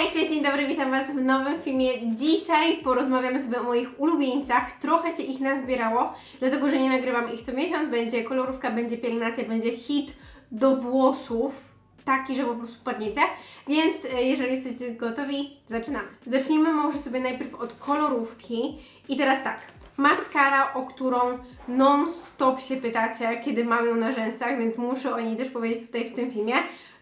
Hej, cześć, dzień dobry, witam Was w nowym filmie. Dzisiaj porozmawiamy sobie o moich ulubieńcach. Trochę się ich nazbierało, dlatego że nie nagrywam ich co miesiąc. Będzie kolorówka, będzie pielęgnacja, będzie hit do włosów. Taki, że po prostu padniecie. Więc e, jeżeli jesteście gotowi, zaczynamy. Zacznijmy może sobie najpierw od kolorówki. I teraz tak. Maskara, o którą non-stop się pytacie, kiedy mam ją na rzęsach, więc muszę o niej też powiedzieć tutaj w tym filmie.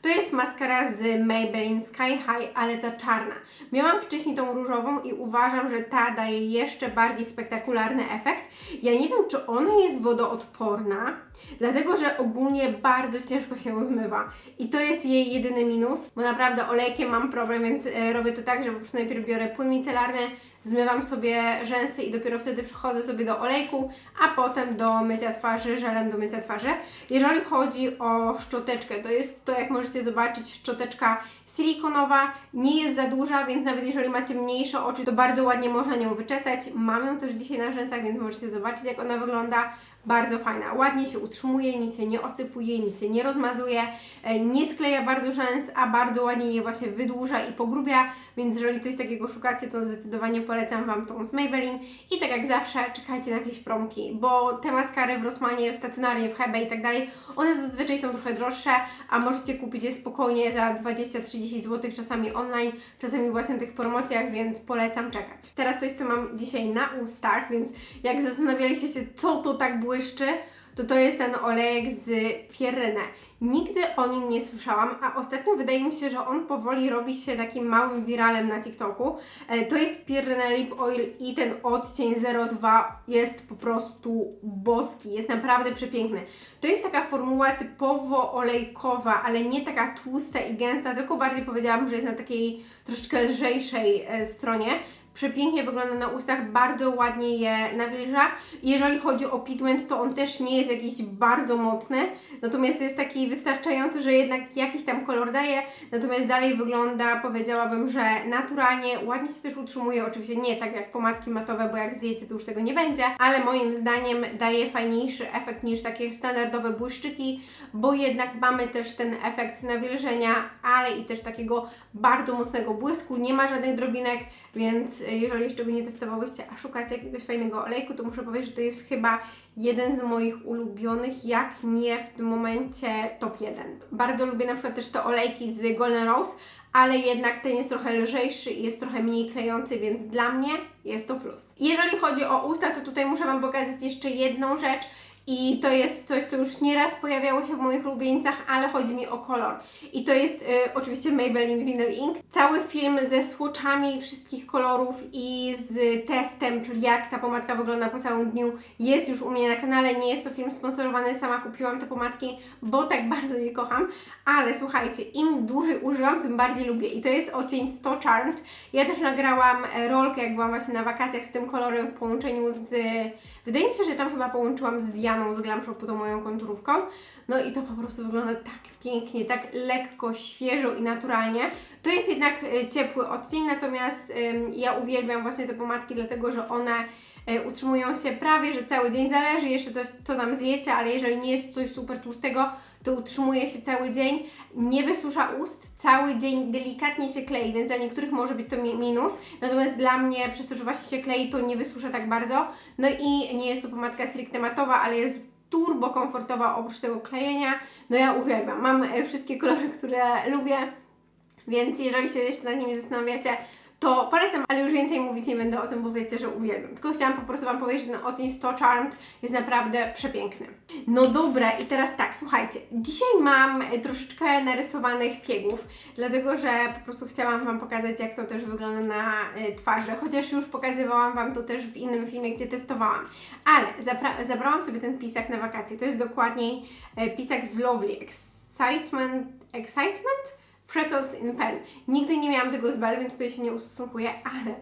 To jest maskara z Maybelline Sky High, ale ta czarna. Miałam wcześniej tą różową i uważam, że ta daje jeszcze bardziej spektakularny efekt. Ja nie wiem, czy ona jest wodoodporna, dlatego że ogólnie bardzo ciężko się zmywa. I to jest jej jedyny minus, bo naprawdę olejkiem mam problem, więc e, robię to tak, że po prostu najpierw biorę płyn micelarny, zmywam sobie rzęsy i dopiero wtedy przychodzę sobie do olejku, a potem do mycia twarzy, żelem do mycia twarzy. Jeżeli chodzi o szczoteczkę, to jest to, jak możecie zobaczyć, szczoteczka silikonowa, nie jest za duża, więc nawet jeżeli macie mniejsze oczy, to bardzo ładnie można nią wyczesać. Mam ją też dzisiaj na rzęsach, więc możecie zobaczyć, jak ona wygląda. Bardzo fajna, ładnie się utrzymuje, nic się nie osypuje, nic się nie rozmazuje, e, nie skleja bardzo rzęs, a bardzo ładnie je właśnie wydłuża i pogrubia, więc jeżeli coś takiego szukacie, to zdecydowanie polecam Wam tą z Maybelline. I tak jak zawsze, czekajcie na jakieś promki, bo te maskary w Rossmanie, stacjonarnie, w Hebe i tak dalej, one zazwyczaj są trochę droższe, a możecie kupić je spokojnie za 20-30 zł, czasami online, czasami właśnie na tych promocjach, więc polecam czekać. Teraz coś, co mam dzisiaj na ustach, więc jak zastanawialiście się, co to tak błyszczy, to to jest ten olejek z Pierrenne. Nigdy o nim nie słyszałam, a ostatnio wydaje mi się, że on powoli robi się takim małym wiralem na TikToku. E, To jest Pierrenne Lip Oil i ten odcień 02 jest po prostu boski, jest naprawdę przepiękny. To jest taka formuła typowo olejkowa, ale nie taka tłusta i gęsta, tylko bardziej powiedziałam, że jest na takiej troszeczkę lżejszej e, stronie przepięknie wygląda na ustach, bardzo ładnie je nawilża. Jeżeli chodzi o pigment, to on też nie jest jakiś bardzo mocny, natomiast jest taki wystarczający, że jednak jakiś tam kolor daje, natomiast dalej wygląda, powiedziałabym, że naturalnie, ładnie się też utrzymuje, oczywiście nie tak jak pomadki matowe, bo jak zjecie, to już tego nie będzie, ale moim zdaniem daje fajniejszy efekt niż takie standardowe błyszczyki, bo jednak mamy też ten efekt nawilżenia, ale i też takiego bardzo mocnego błysku, nie ma żadnych drobinek, więc jeżeli jeszcze go nie testowałyście, a szukacie jakiegoś fajnego olejku, to muszę powiedzieć, że to jest chyba jeden z moich ulubionych, jak nie w tym momencie top 1. Bardzo lubię na przykład też te olejki z Golden Rose, ale jednak ten jest trochę lżejszy i jest trochę mniej klejący, więc dla mnie jest to plus. Jeżeli chodzi o usta, to tutaj muszę Wam pokazać jeszcze jedną rzecz. I to jest coś, co już nieraz pojawiało się w moich ulubieńcach, ale chodzi mi o kolor. I to jest y, oczywiście Maybelline Vinyl Ink. Cały film ze swatchami wszystkich kolorów i z testem, czyli jak ta pomadka wygląda po całym dniu, jest już u mnie na kanale. Nie jest to film sponsorowany, sama kupiłam te pomadki, bo tak bardzo je kocham. Ale słuchajcie, im dłużej używam, tym bardziej lubię. I to jest odcień 100 Charmed. Ja też nagrałam e, rolkę, jak byłam właśnie na wakacjach z tym kolorem w połączeniu z... Wydaje mi się, że tam chyba połączyłam z Dianą z Glam Shopu, tą moją konturówką. No i to po prostu wygląda tak pięknie, tak lekko, świeżo i naturalnie. To jest jednak e, ciepły odcień, natomiast ja uwielbiam właśnie te pomadki, dlatego że one e, utrzymują się prawie, że cały dzień. Zależy jeszcze coś, co tam zjecie, ale jeżeli nie jest coś super tłustego, to utrzymuje się cały dzień, nie wysusza ust, cały dzień delikatnie się klei, więc dla niektórych może być to mi- minus, natomiast dla mnie, przez to, że właśnie się klei, to nie wysusza tak bardzo. No i nie jest to pomadka stricte matowa, ale jest turbo komfortowa oprócz tego klejenia. No ja uwielbiam, mam e, wszystkie kolory, które lubię, więc jeżeli się jeszcze nad nimi zastanawiacie, to polecam, ale już więcej mówić nie będę o tym, bo wiecie, że uwielbiam. Tylko chciałam po prostu Wam powiedzieć, że ten odcień 100 Charmed jest naprawdę przepiękny. No dobra, i teraz tak, słuchajcie, dzisiaj mam e, troszeczkę narysowanych piegów, dlatego że po prostu chciałam Wam pokazać, jak to też wygląda na e, twarzy, chociaż już pokazywałam Wam to też w innym filmie, gdzie testowałam. Ale zabrałam sobie ten pisak na wakacje, to jest dokładniej e, pisak z Lovely Excitement, Excitement? Freckles in Pen. Nigdy nie miałam tego z Bell, więc tutaj się nie ustosunkuję, ale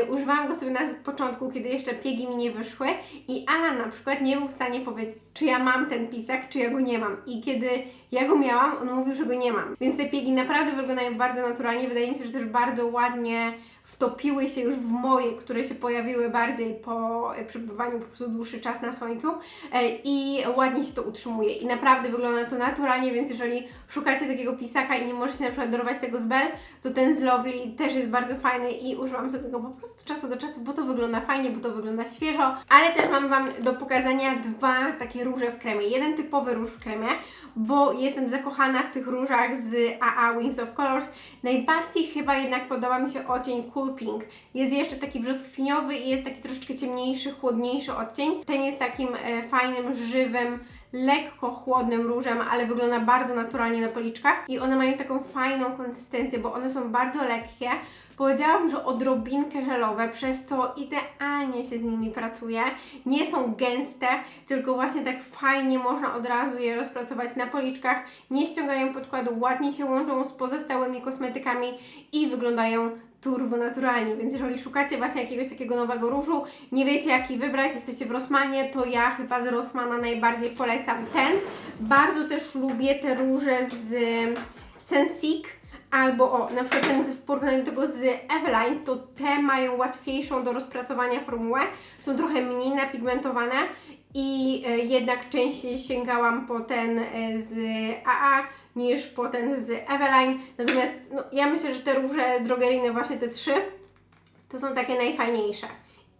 y, używałam go sobie na początku, kiedy jeszcze piegi mi nie wyszły i Alan na przykład nie był w stanie powiedzieć, czy ja mam ten pisak, czy ja go nie mam. I kiedy Ja go miałam, on mówił, że go nie mam. Więc te piegi naprawdę wyglądają bardzo naturalnie. Wydaje mi się, że też bardzo ładnie wtopiły się już w moje, które się pojawiły bardziej po e, przebywaniu po prostu dłuższy czas na słońcu e, i ładnie się to utrzymuje i naprawdę wygląda to naturalnie, więc jeżeli szukacie takiego pisaka i nie możecie na przykład dorwać tego z Bell, to ten z Lovely też jest bardzo fajny i używam sobie go po prostu od czasu do czasu, bo to wygląda fajnie, bo to wygląda świeżo, ale też mam Wam do pokazania dwa takie róże w kremie. Jeden typowy róż w kremie, bo jestem zakochana w tych różach z AA Wings of Colors. Najbardziej chyba jednak podoba mi się odcień Cool Pink. Jest jeszcze taki brzoskwiniowy i jest taki troszeczkę ciemniejszy, chłodniejszy odcień. Ten jest takim e, fajnym, żywym, lekko chłodnym różem, ale wygląda bardzo naturalnie na policzkach i one mają taką fajną konsystencję, bo one są bardzo lekkie. Powiedziałam, że odrobinkę żelowe, przez to idealnie się z nimi pracuje. Nie są gęste, tylko właśnie tak fajnie można od razu je rozpracować na policzkach. Nie ściągają podkładu, ładnie się łączą z pozostałymi kosmetykami i wyglądają turbo naturalnie, więc jeżeli szukacie właśnie jakiegoś takiego nowego różu, nie wiecie jaki wybrać, jesteście w Rossmanie, to ja chyba z Rossmana najbardziej polecam ten. Bardzo też lubię te róże z Sensic, albo o, na przykład ten w porównaniu do tego z Eveline, to te mają łatwiejszą do rozpracowania formułę, są trochę mniej napigmentowane i e, jednak częściej sięgałam po ten e, z AA niż po ten z Eveline. Natomiast no, ja myślę, że te róże drogeryjne, właśnie te trzy, to są takie najfajniejsze.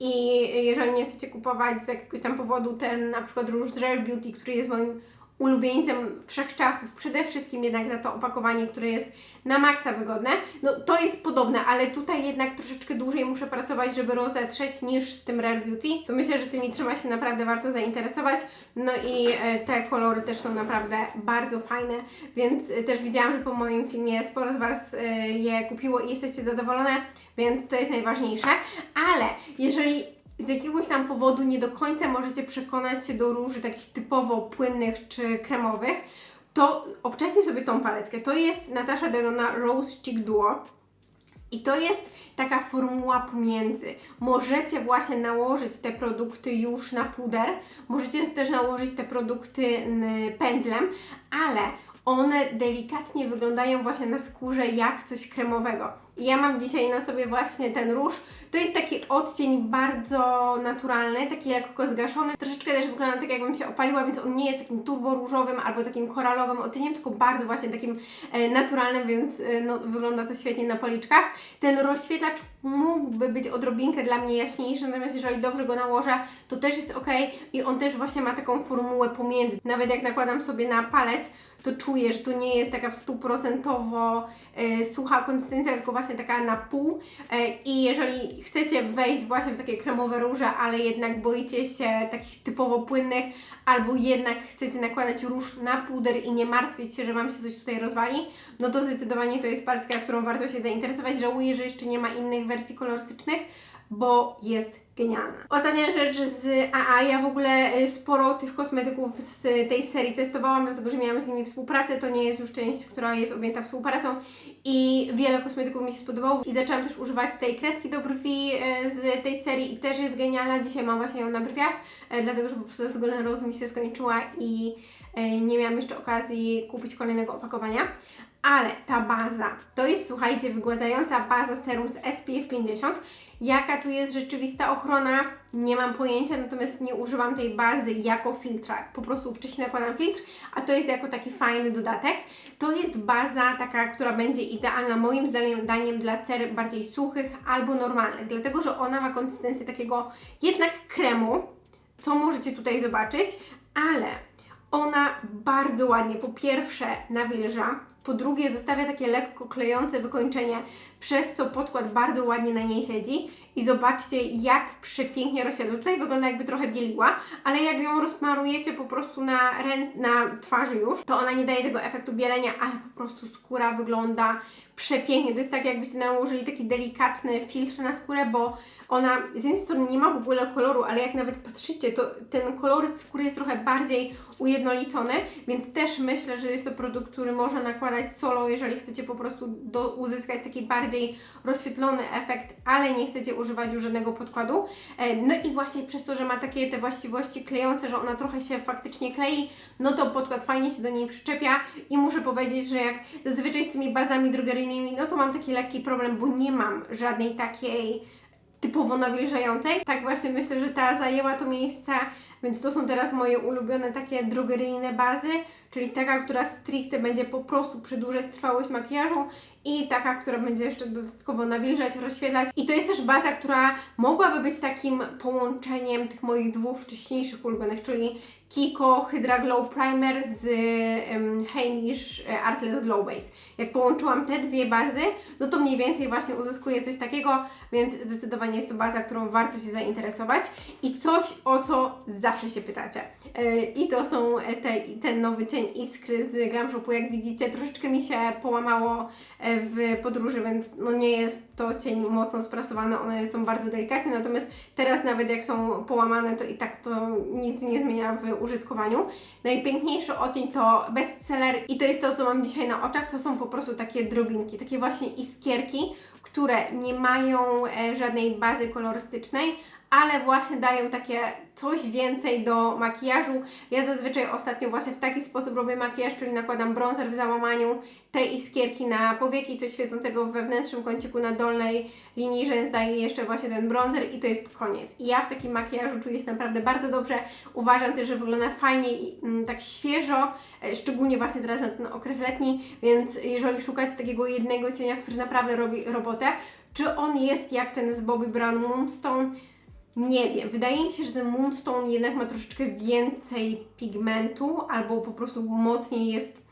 I jeżeli nie chcecie kupować z jakiegoś tam powodu ten na przykład róż z Rare Beauty, który jest moim ulubieńcem wszechczasów, przede wszystkim jednak za to opakowanie, które jest na maksa wygodne, no to jest podobne, ale tutaj jednak troszeczkę dłużej muszę pracować, żeby rozetrzeć niż z tym Rare Beauty, to myślę, że tymi trzema się naprawdę warto zainteresować, no i e, te kolory też są naprawdę bardzo fajne, więc e, też widziałam, że po moim filmie sporo z Was e, je kupiło i jesteście zadowolone, więc to jest najważniejsze, ale jeżeli z jakiegoś tam powodu nie do końca możecie przekonać się do róży takich typowo płynnych czy kremowych, to obczajcie sobie tą paletkę. To jest Natasha Denona Rose Cheek Duo. I to jest taka formuła pomiędzy. Możecie właśnie nałożyć te produkty już na puder, możecie też nałożyć te produkty pędzlem, ale one delikatnie wyglądają właśnie na skórze jak coś kremowego. Ja mam dzisiaj na sobie właśnie ten róż. To jest taki odcień bardzo naturalny, taki lekko zgaszony. Troszeczkę też wygląda tak, jakbym się opaliła, więc on nie jest takim turbo różowym albo takim koralowym odcieniem, tylko bardzo właśnie takim e, naturalnym, więc e, no, wygląda to świetnie na policzkach. Ten rozświetlacz mógłby być odrobinkę dla mnie jaśniejszy, natomiast jeżeli dobrze go nałożę, to też jest ok i on też właśnie ma taką formułę pomiędzy. Nawet jak nakładam sobie na palec, to czuję, że to nie jest taka w stuprocentowo e, sucha konsystencja, tylko właśnie taka na pół. E, I jeżeli chcecie wejść właśnie w takie kremowe róże, ale jednak boicie się takich typowo płynnych, albo jednak chcecie nakładać róż na puder i nie martwić się, że Wam się coś tutaj rozwali, no to zdecydowanie to jest paletka, którą warto się zainteresować. Żałuję, że jeszcze nie ma innych wersji kolorystycznych, bo jest genialna. Ostatnia rzecz z AA. Ja w ogóle y, sporo tych kosmetyków z tej serii testowałam, dlatego że miałam z nimi współpracę. To nie jest już część, która jest objęta współpracą i wiele kosmetyków mi się spodobało i zaczęłam też używać tej kredki do brwi y, z tej serii i też jest genialna. Dzisiaj mam właśnie ją na brwiach, y, dlatego że po prostu z Golden Rose mi się skończyła i nie miałam jeszcze okazji kupić kolejnego opakowania. Ale ta baza, to jest słuchajcie, wygładzająca baza serum z SPF 50. Jaka tu jest rzeczywista ochrona? Nie mam pojęcia, natomiast nie używam tej bazy jako filtra. Po prostu wcześniej nakładam filtr, a to jest jako taki fajny dodatek. To jest baza taka, która będzie idealna moim zdaniem, dla cer bardziej suchych albo normalnych, dlatego że ona ma konsystencję takiego jednak kremu, co możecie tutaj zobaczyć, ale ona bardzo ładnie, po pierwsze nawilża, po drugie zostawia takie lekko klejące wykończenie, przez co podkład bardzo ładnie na niej siedzi i zobaczcie jak przepięknie rozświetla. Tutaj wygląda jakby trochę bieliła, ale jak ją rozmarujecie po prostu na, na twarzy już, to ona nie daje tego efektu bielenia, ale po prostu skóra wygląda przepięknie. To jest tak jakbyście nałożyli taki delikatny filtr na skórę, bo ona z jednej strony nie ma w ogóle koloru, ale jak nawet patrzycie, to ten koloryt skóry jest trochę bardziej ujednolicony, więc też myślę, że jest to produkt, który można nakładać nakładać solo, jeżeli chcecie po prostu do, uzyskać taki bardziej rozświetlony efekt, ale nie chcecie używać już żadnego podkładu. E, No i właśnie przez to, że ma takie te właściwości klejące, że ona trochę się faktycznie klei, no to podkład fajnie się do niej przyczepia i muszę powiedzieć, że jak zazwyczaj z tymi bazami drogeryjnymi, no to mam taki lekki problem, bo nie mam żadnej takiej typowo nawilżającej. Tak właśnie myślę, że ta zajęła to miejsce, więc to są teraz moje ulubione takie drogeryjne bazy, czyli taka, która stricte będzie po prostu przedłużać trwałość makijażu i taka, która będzie jeszcze dodatkowo nawilżać, rozświetlać. I to jest też baza, która mogłaby być takim połączeniem tych moich dwóch wcześniejszych ulubionych, czyli Kiko Hydra Glow Primer z um, Heinisch e, Artless Glow Base. Jak połączyłam te dwie bazy, no to mniej więcej właśnie uzyskuję coś takiego, więc zdecydowanie jest to baza, którą warto się zainteresować i coś, o co zawsze się pytacie. E, I to są te, ten nowy cień Iskry z Glam Shopu, jak widzicie, troszeczkę mi się połamało e, w podróży, więc no nie jest to cień mocno sprasowany, one są bardzo delikatne, natomiast teraz nawet jak są połamane, to i tak to nic nie zmienia w użytkowaniu. Najpiękniejszy odcień to bestseller i to jest to, co mam dzisiaj na oczach, to są po prostu takie drobinki, takie właśnie iskierki, które nie mają e, żadnej bazy kolorystycznej, ale właśnie dają takie coś więcej do makijażu. Ja zazwyczaj ostatnio właśnie w taki sposób robię makijaż, czyli nakładam bronzer w załamaniu, te iskierki na powieki, coś świecącego w wewnętrznym kąciku na dolnej linii rzęs daję jeszcze właśnie ten bronzer i to jest koniec. I ja w takim makijażu czuję się naprawdę bardzo dobrze. Uważam też, że wygląda fajnie i mm, tak świeżo, e, szczególnie właśnie teraz na ten okres letni, więc jeżeli szukacie takiego jednego cienia, który naprawdę robi robotę, czy on jest jak ten z Bobby Brown Moonstone? Nie wiem. Wydaje mi się, że ten Moonstone jednak ma troszeczkę więcej pigmentu, albo po prostu mocniej jest.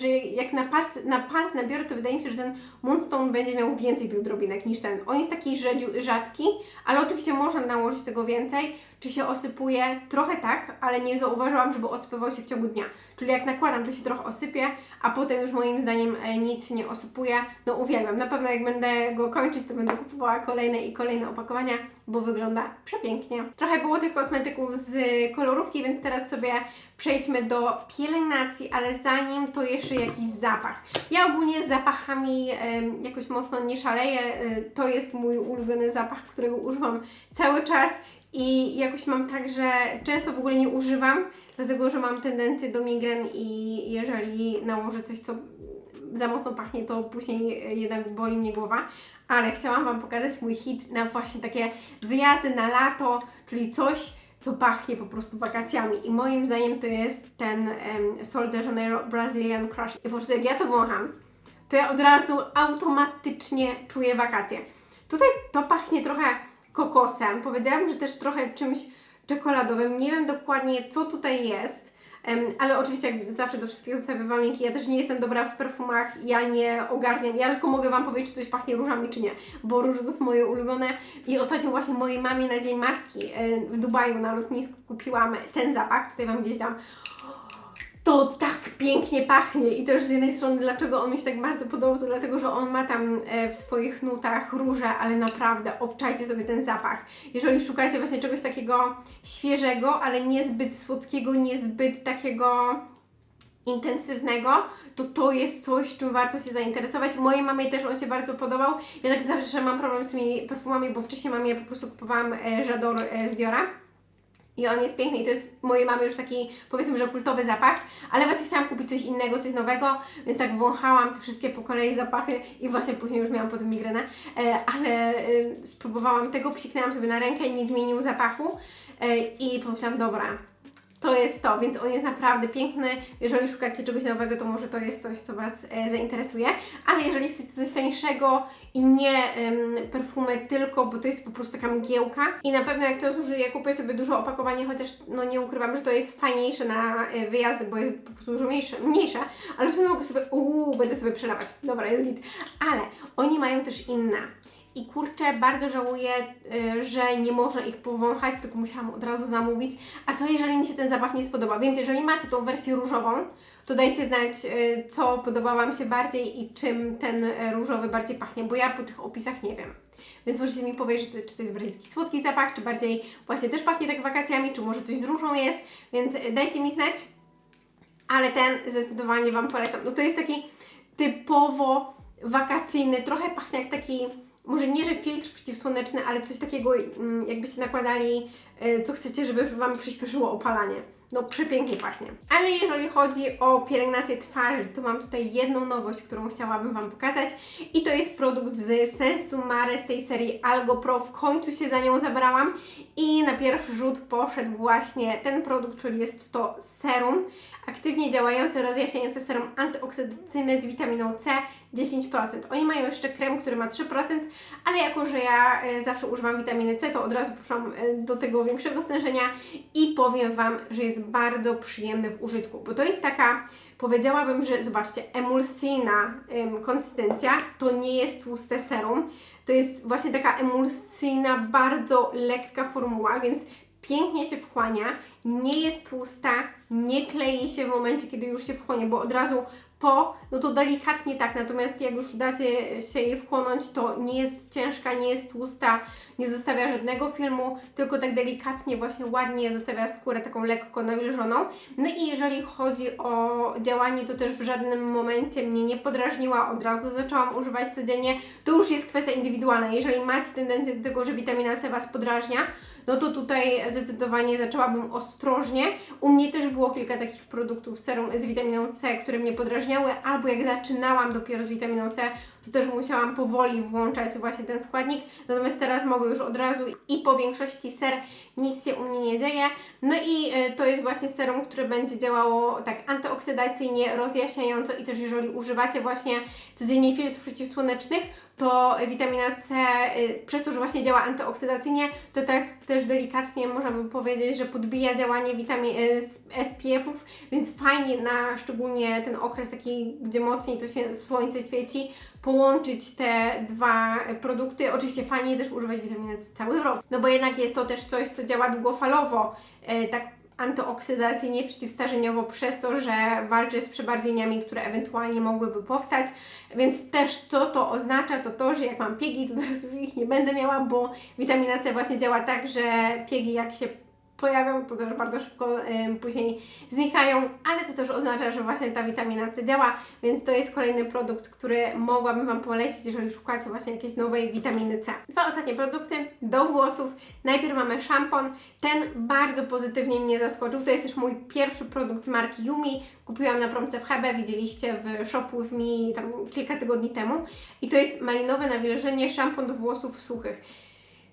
Że jak na palce, na palce nabiorę, to wydaje mi się, że ten Moonstone będzie miał więcej tych drobinek niż ten. On jest taki rzadki, ale oczywiście można nałożyć tego więcej. Czy się osypuje? Trochę tak, ale nie zauważyłam, żeby osypywał się w ciągu dnia. Czyli jak nakładam, to się trochę osypie, a potem już moim zdaniem e, nic się nie osypuje. No uwielbiam. Na pewno jak będę go kończyć, to będę kupowała kolejne i kolejne opakowania, bo wygląda przepięknie. Trochę było tych kosmetyków z kolorówki, więc teraz sobie przejdźmy do pielęgnacji, ale zanim to jeszcze jakiś zapach. Ja ogólnie zapachami jakoś mocno nie szaleję. E, To jest mój ulubiony zapach, którego używam cały czas. I jakoś mam tak, że często w ogóle nie używam, dlatego że mam tendencję do migren i jeżeli nałożę coś, co za mocno pachnie, to później jednak boli mnie głowa. Ale chciałam Wam pokazać mój hit na właśnie takie wyjazdy na lato, czyli coś, co pachnie po prostu wakacjami. I moim zdaniem to jest ten um, Sol de Janeiro Brazilian Crush. I po prostu jak ja to wącham, to ja od razu automatycznie czuję wakacje. Tutaj to pachnie trochę kokosem. Powiedziałam, że też trochę czymś czekoladowym. Nie wiem dokładnie, co tutaj jest. Ale oczywiście, jak zawsze do wszystkiego zostawiam Wam linki. Ja też nie jestem dobra w perfumach, ja nie ogarniam. Ja tylko mogę Wam powiedzieć, czy coś pachnie różami, czy nie, bo róże to są moje ulubione. I ostatnio właśnie mojej mamie na Dzień Matki w Dubaju na lotnisku kupiłam ten zapach. Tutaj Wam gdzieś dam. To tak pięknie pachnie i też z jednej strony dlaczego on mi się tak bardzo podobał, to dlatego, że on ma tam e, w swoich nutach róże, ale naprawdę obczajcie sobie ten zapach. Jeżeli szukacie właśnie czegoś takiego świeżego, ale niezbyt słodkiego, niezbyt takiego intensywnego, to to jest coś, czym warto się zainteresować. Mojej mamie też on się bardzo podobał. Ja tak zawsze mam problem z tymi perfumami, bo wcześniej mamie po prostu kupowałam e, Żador e, z Diora. I on jest piękny i to jest mojej mamy już taki powiedzmy, że kultowy zapach, ale właśnie chciałam kupić coś innego, coś nowego, więc tak wąchałam te wszystkie po kolei zapachy i właśnie później już miałam potem migrenę, e, ale e, spróbowałam tego, psiknęłam sobie na rękę, nie zmienił zapachu e, i pomyślałam, dobra, to jest to, więc on jest naprawdę piękny. Jeżeli szukacie czegoś nowego, to może to jest coś, co Was e, zainteresuje. Ale jeżeli chcecie coś tańszego i nie em, perfumy tylko, bo to jest po prostu taka mgiełka. I na pewno jak to zużyję, kupię sobie dużo opakowanie, chociaż no nie ukrywam, że to jest fajniejsze na e, wyjazdy, bo jest po prostu dużo mniejsze, mniejsze. Ale w sumie mogę sobie, uuu, będę sobie przelewać. Dobra, jest git. Ale oni mają też inne. I kurczę, bardzo żałuję, y, że nie można ich powąchać, tylko musiałam od razu zamówić. A co jeżeli mi się ten zapach nie spodoba? Więc jeżeli macie tą wersję różową, to dajcie znać, y, co podoba Wam się bardziej i czym ten y, różowy bardziej pachnie, bo ja po tych opisach nie wiem. Więc możecie mi powiedzieć, czy to- jest bardziej taki słodki zapach, czy bardziej właśnie też pachnie tak wakacjami, czy może coś z różą jest, więc dajcie mi znać. ale ten zdecydowanie Wam polecam. No to jest taki typowo wakacyjny, trochę pachnie jak taki, może nie, że filtr przeciwsłoneczny, ale coś takiego, mm, jakbyście nakładali, y, co chcecie, żeby Wam przyspieszyło opalanie. No przepięknie pachnie. Ale jeżeli chodzi o pielęgnację twarzy, to mam tutaj jedną nowość, którą chciałabym Wam pokazać i to jest produkt z Sensu Mare z tej serii Algo Pro. W końcu się za nią zabrałam i na pierwszy rzut poszedł właśnie ten produkt, czyli jest to serum, aktywnie działające, rozjaśniające serum antyoksydacyjne z witaminą C 10%. Oni mają jeszcze krem, który ma 3%, ale jako, że ja e, zawsze używam witaminy C, to od razu poszłam e, do tego większego stężenia i powiem Wam, że jest bardzo przyjemny w użytku, bo to jest taka, powiedziałabym, że zobaczcie, emulsyjna ym, konsystencja, to nie jest tłuste serum, to jest właśnie taka emulsyjna, bardzo lekka formuła, więc pięknie się wchłania, nie jest tłusta, nie klei się w momencie, kiedy już się wchłonie, bo od razu po, no to delikatnie tak, natomiast jak już dacie się jej wchłonąć, to nie jest ciężka, nie jest tłusta, nie zostawia żadnego filmu, tylko tak delikatnie, właśnie ładnie zostawia skórę taką lekko nawilżoną. No i jeżeli chodzi o działanie, to też w żadnym momencie mnie nie podrażniła, od razu zaczęłam używać codziennie. To już jest kwestia indywidualna. Jeżeli macie tendencję do tego, że witamina C Was podrażnia, no to tutaj zdecydowanie zaczęłabym ostrożnie. U mnie też było kilka takich produktów serum z witaminą C, które mnie podrażniały, albo jak zaczynałam dopiero z witaminą C, to też musiałam powoli włączać właśnie ten składnik. Natomiast teraz mogę już od razu i po większości ser nic się u mnie nie dzieje. No i y, to jest właśnie serum, które będzie działało tak antyoksydacyjnie, rozjaśniająco i też jeżeli używacie właśnie codziennie filtrów przeciwsłonecznych, to witamina C, y, przez to, że właśnie działa antyoksydacyjnie, to tak też delikatnie można by powiedzieć, że podbija działanie witamin z SPF-ów, więc fajnie na szczególnie ten okres taki, gdzie mocniej to się słońce świeci, połączyć te dwa produkty. Oczywiście fajnie też używać witaminy C cały rok, no bo jednak jest to też coś, co działa długofalowo, y, tak antyoksydacyjnie, przeciwstarzeniowo przez to, że walczy z przebarwieniami, które ewentualnie mogłyby powstać. Więc też co to oznacza, to to, że jak mam piegi, to zaraz już ich nie będę miała, bo witamina C właśnie działa tak, że piegi jak się pojawią, to też bardzo szybko ym, później znikają, ale to też oznacza, że właśnie ta witamina C działa, więc to jest kolejny produkt, który mogłabym Wam polecić, jeżeli szukacie właśnie jakiejś nowej witaminy C. Dwa ostatnie produkty do włosów. Najpierw mamy szampon. Ten bardzo pozytywnie mnie zaskoczył. To jest też mój pierwszy produkt z marki Yumi. Kupiłam na promce w Hebe, widzieliście w Shop With Me tam kilka tygodni temu. I to jest malinowe nawilżenie, szampon do włosów suchych.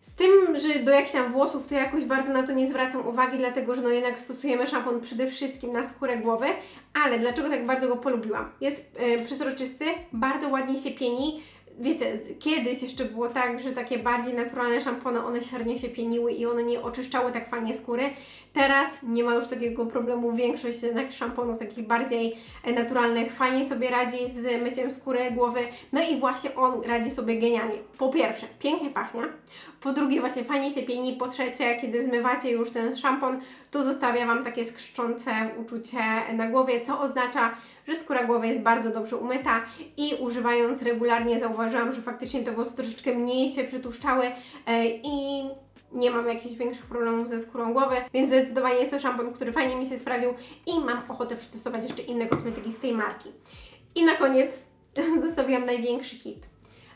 Z tym, że do jakichś tam włosów to jakoś bardzo na to nie zwracam uwagi, dlatego że no jednak stosujemy szampon przede wszystkim na skórę głowy, ale dlaczego tak bardzo go polubiłam? Jest yy, przezroczysty, bardzo ładnie się pieni. Wiecie, kiedyś jeszcze było tak, że takie bardziej naturalne szampony, one średnio się pieniły i one nie oczyszczały tak fajnie skóry. Teraz nie ma już takiego problemu. Większość jednak szamponów takich bardziej e, naturalnych fajnie sobie radzi z myciem skóry głowy. No i właśnie on radzi sobie genialnie. Po pierwsze, pięknie pachnie. Po drugie, właśnie fajnie się pieni. Po trzecie, kiedy zmywacie już ten szampon, to zostawia Wam takie skrzyczące uczucie na głowie, co oznacza, że skóra głowy jest bardzo dobrze umyta i używając regularnie zauważyłam, że faktycznie te włosy troszeczkę mniej się przytłuszczały e, i nie mam jakichś większych problemów ze skórą głowy, więc zdecydowanie jest to szampon, który fajnie mi się sprawdził i mam ochotę przetestować jeszcze inne kosmetyki z tej marki. I na koniec zostawiłam największy hit,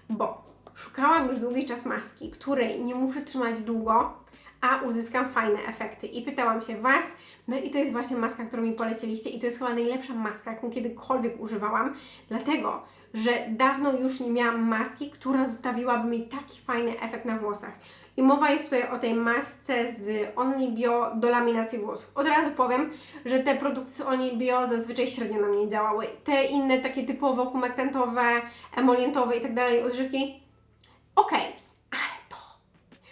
bo szukałam już długi czas maski, której nie muszę trzymać długo, a uzyskam fajne efekty. I pytałam się Was, no i to jest właśnie maska, którą mi poleciliście i to jest chyba najlepsza maska, jaką kiedykolwiek używałam, dlatego, że dawno już nie miałam maski, która zostawiłaby mi taki fajny efekt na włosach. I mowa jest tutaj o tej masce z Only Bio do laminacji włosów. Od razu powiem, że te produkty z Only Bio zazwyczaj średnio na mnie działały. Te inne takie typowo humektantowe, emolientowe i tak dalej odżywki, okej, ale to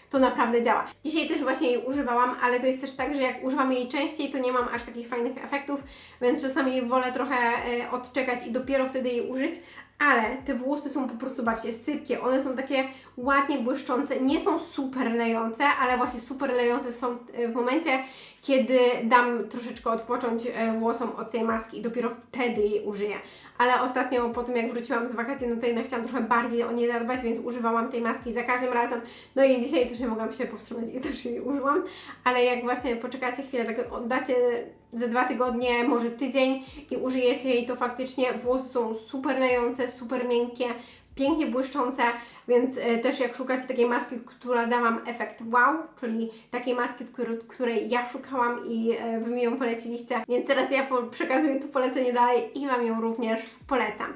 to naprawdę działa. Dzisiaj też właśnie jej używałam, ale to jest też tak, że jak używam jej częściej, to nie mam aż takich fajnych efektów, więc czasami wolę trochę e, odczekać i dopiero wtedy jej użyć. Ale te włosy są po prostu, zobaczcie, sypkie. One są takie ładnie błyszczące. Nie są super lejące, ale właśnie super lejące są e, w momencie, kiedy dam troszeczkę odpocząć e, włosom od tej maski i dopiero wtedy jej użyję. Ale ostatnio po tym jak wróciłam z wakacji, no to jednak chciałam trochę bardziej o nie zadbać, więc używałam tej maski za każdym razem. No i dzisiaj też nie mogłam się powstrzymać i też jej użyłam, ale jak właśnie poczekacie chwilę, tak oddacie ze dwa tygodnie, może tydzień i użyjecie jej, to faktycznie włosy są super lejące, super miękkie, pięknie błyszczące, więc e, też jak szukacie takiej maski, która da Wam efekt wow, czyli takiej maski, której ja szukałam i e, Wy mi ją poleciliście, więc teraz ja przekazuję to polecenie dalej i Wam ją również polecam.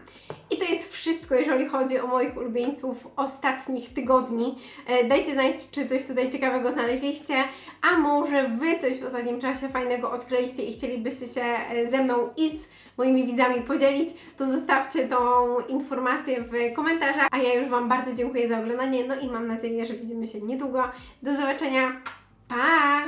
I to jest wszystko, jeżeli chodzi o moich ulubieńców ostatnich tygodni. E, Dajcie znać, czy coś tutaj ciekawego znaleźliście, a może Wy coś w ostatnim czasie fajnego odkryliście i chcielibyście się ze mną i z moimi widzami podzielić, to zostawcie tą informację w komentarzach, a ja już Wam bardzo dziękuję za oglądanie, no i mam nadzieję, że widzimy się niedługo. Do zobaczenia, pa!